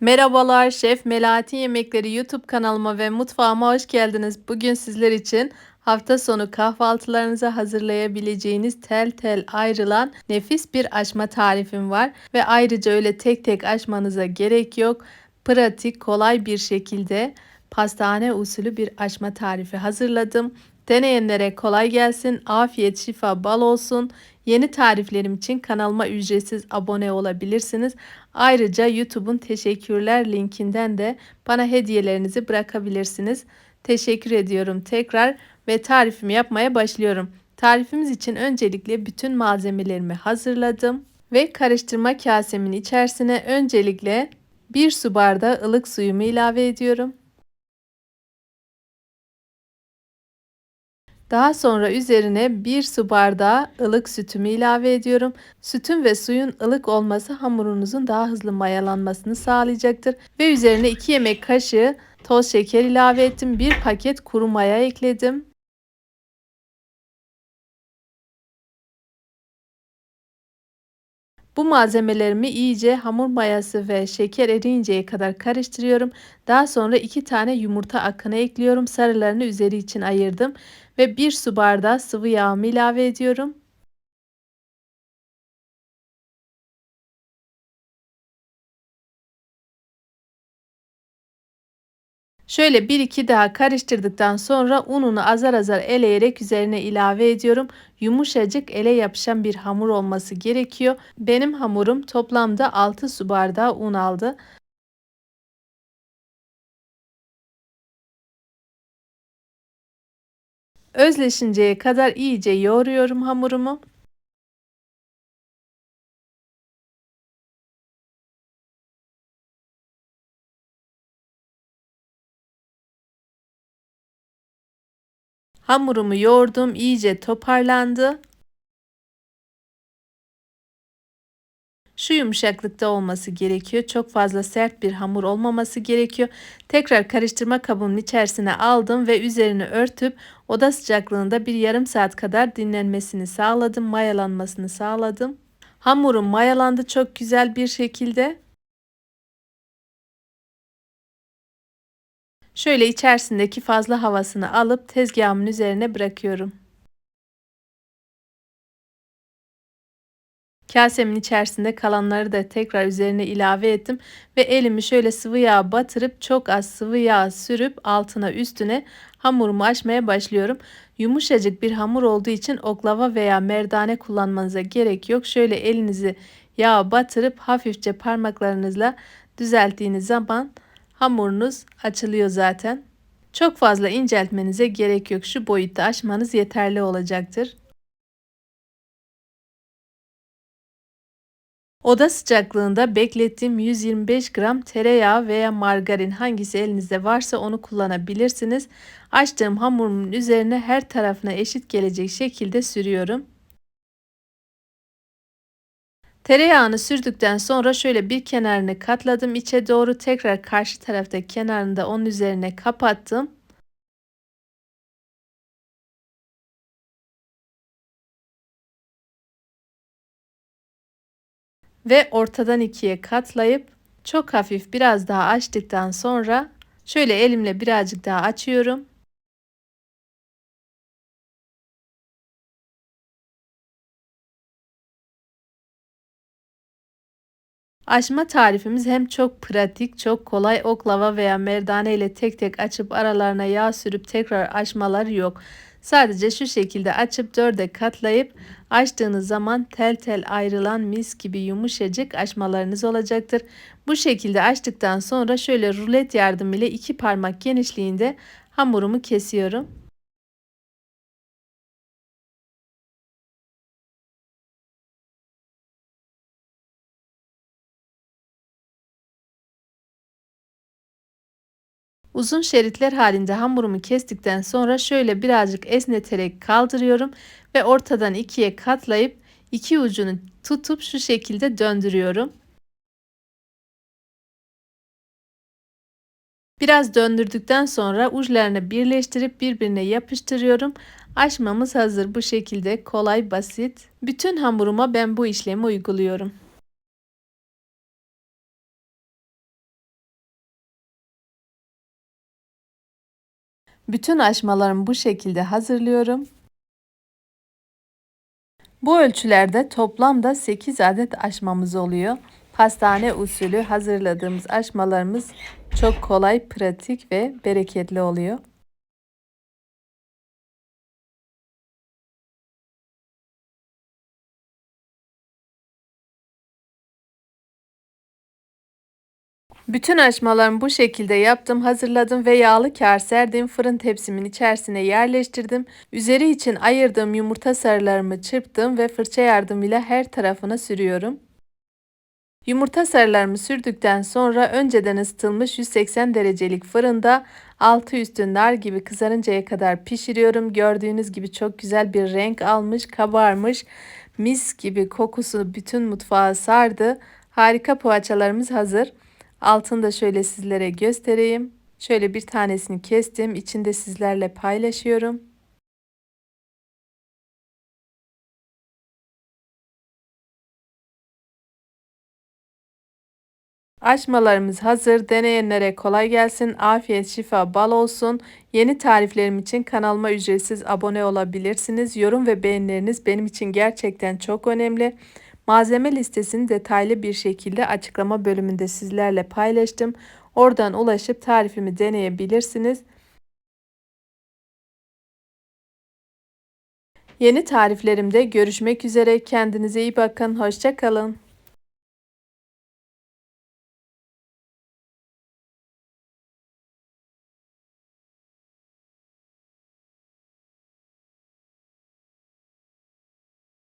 Merhabalar, Şef Melati Yemekleri YouTube kanalıma ve mutfağıma hoş geldiniz. Bugün sizler için hafta sonu kahvaltılarınıza hazırlayabileceğiniz tel tel ayrılan nefis bir açma tarifim var. Ve ayrıca öyle tek tek açmanıza gerek yok. Pratik, kolay bir şekilde pastane usulü bir açma tarifi hazırladım. Deneyenlere kolay gelsin, afiyet, şifa, bal olsun. Yeni tariflerim için kanalıma ücretsiz abone olabilirsiniz. Ayrıca YouTube'un teşekkürler linkinden de bana hediyelerinizi bırakabilirsiniz. Teşekkür ediyorum tekrar ve tarifimi yapmaya başlıyorum. Tarifimiz için öncelikle bütün malzemelerimi hazırladım ve karıştırma kasemin içerisine öncelikle 1 su bardağı ılık suyumu ilave ediyorum. Daha sonra üzerine 1 su bardağı ılık sütümü ilave ediyorum. Sütün ve suyun ılık olması hamurunuzun daha hızlı mayalanmasını sağlayacaktır. Ve üzerine 2 yemek kaşığı toz şeker ilave ettim. 1 paket kuru maya ekledim. Bu malzemelerimi iyice hamur mayası ve şeker eriyinceye kadar karıştırıyorum. Daha sonra 2 tane yumurta akını ekliyorum. Sarılarını üzeri için ayırdım ve 1 su bardağı sıvı yağımı ilave ediyorum. Şöyle 1-2 daha karıştırdıktan sonra ununu azar azar eleyerek üzerine ilave ediyorum. Yumuşacık ele yapışan bir hamur olması gerekiyor. Benim hamurum toplamda 6 su bardağı un aldı. Özleşinceye kadar iyice yoğuruyorum hamurumu. Hamurumu yoğurdum, iyice toparlandı. Şu yumuşaklıkta olması gerekiyor. Çok fazla sert bir hamur olmaması gerekiyor. Tekrar karıştırma kabımın içerisine aldım ve üzerini örtüp oda sıcaklığında bir yarım saat kadar dinlenmesini sağladım. Mayalanmasını sağladım. Hamurum mayalandı çok güzel bir şekilde. Şöyle içerisindeki fazla havasını alıp tezgahımın üzerine bırakıyorum. Kasemin içerisinde kalanları da tekrar üzerine ilave ettim ve elimi şöyle sıvı yağ batırıp çok az sıvı yağ sürüp altına üstüne hamurumu açmaya başlıyorum. Yumuşacık bir hamur olduğu için oklava veya merdane kullanmanıza gerek yok. Şöyle elinizi yağa batırıp hafifçe parmaklarınızla düzelttiğiniz zaman hamurunuz açılıyor zaten. Çok fazla inceltmenize gerek yok. Şu boyutta açmanız yeterli olacaktır. Oda sıcaklığında beklettiğim 125 gram tereyağı veya margarin hangisi elinizde varsa onu kullanabilirsiniz. Açtığım hamurumun üzerine her tarafına eşit gelecek şekilde sürüyorum. Tereyağını sürdükten sonra şöyle bir kenarını katladım içe doğru tekrar karşı tarafta kenarını da onun üzerine kapattım. ve ortadan ikiye katlayıp çok hafif biraz daha açtıktan sonra şöyle elimle birazcık daha açıyorum. Açma tarifimiz hem çok pratik, çok kolay oklava veya merdane ile tek tek açıp aralarına yağ sürüp tekrar açmalar yok. Sadece şu şekilde açıp dörde katlayıp açtığınız zaman tel tel ayrılan mis gibi yumuşacık açmalarınız olacaktır. Bu şekilde açtıktan sonra şöyle rulet yardımıyla iki parmak genişliğinde hamurumu kesiyorum. Uzun şeritler halinde hamurumu kestikten sonra şöyle birazcık esneterek kaldırıyorum ve ortadan ikiye katlayıp iki ucunu tutup şu şekilde döndürüyorum. Biraz döndürdükten sonra uçlarını birleştirip birbirine yapıştırıyorum. Açmamız hazır bu şekilde kolay basit. Bütün hamuruma ben bu işlemi uyguluyorum. Bütün aşmalarımı bu şekilde hazırlıyorum. Bu ölçülerde toplamda 8 adet aşmamız oluyor. Pastane usulü hazırladığımız aşmalarımız çok kolay, pratik ve bereketli oluyor. Bütün aşmalarımı bu şekilde yaptım, hazırladım ve yağlı kağıt serdiğim fırın tepsimin içerisine yerleştirdim. Üzeri için ayırdığım yumurta sarılarımı çırptım ve fırça yardımıyla her tarafına sürüyorum. Yumurta sarılarımı sürdükten sonra önceden ısıtılmış 180 derecelik fırında altı üstü nar gibi kızarıncaya kadar pişiriyorum. Gördüğünüz gibi çok güzel bir renk almış, kabarmış. Mis gibi kokusu bütün mutfağı sardı. Harika poğaçalarımız hazır. Altını da şöyle sizlere göstereyim. Şöyle bir tanesini kestim. İçinde sizlerle paylaşıyorum. Aşmalarımız hazır. Deneyenlere kolay gelsin. Afiyet, şifa, bal olsun. Yeni tariflerim için kanalıma ücretsiz abone olabilirsiniz. Yorum ve beğenileriniz benim için gerçekten çok önemli. Malzeme listesini detaylı bir şekilde açıklama bölümünde sizlerle paylaştım. Oradan ulaşıp tarifimi deneyebilirsiniz. Yeni tariflerimde görüşmek üzere. Kendinize iyi bakın. Hoşçakalın.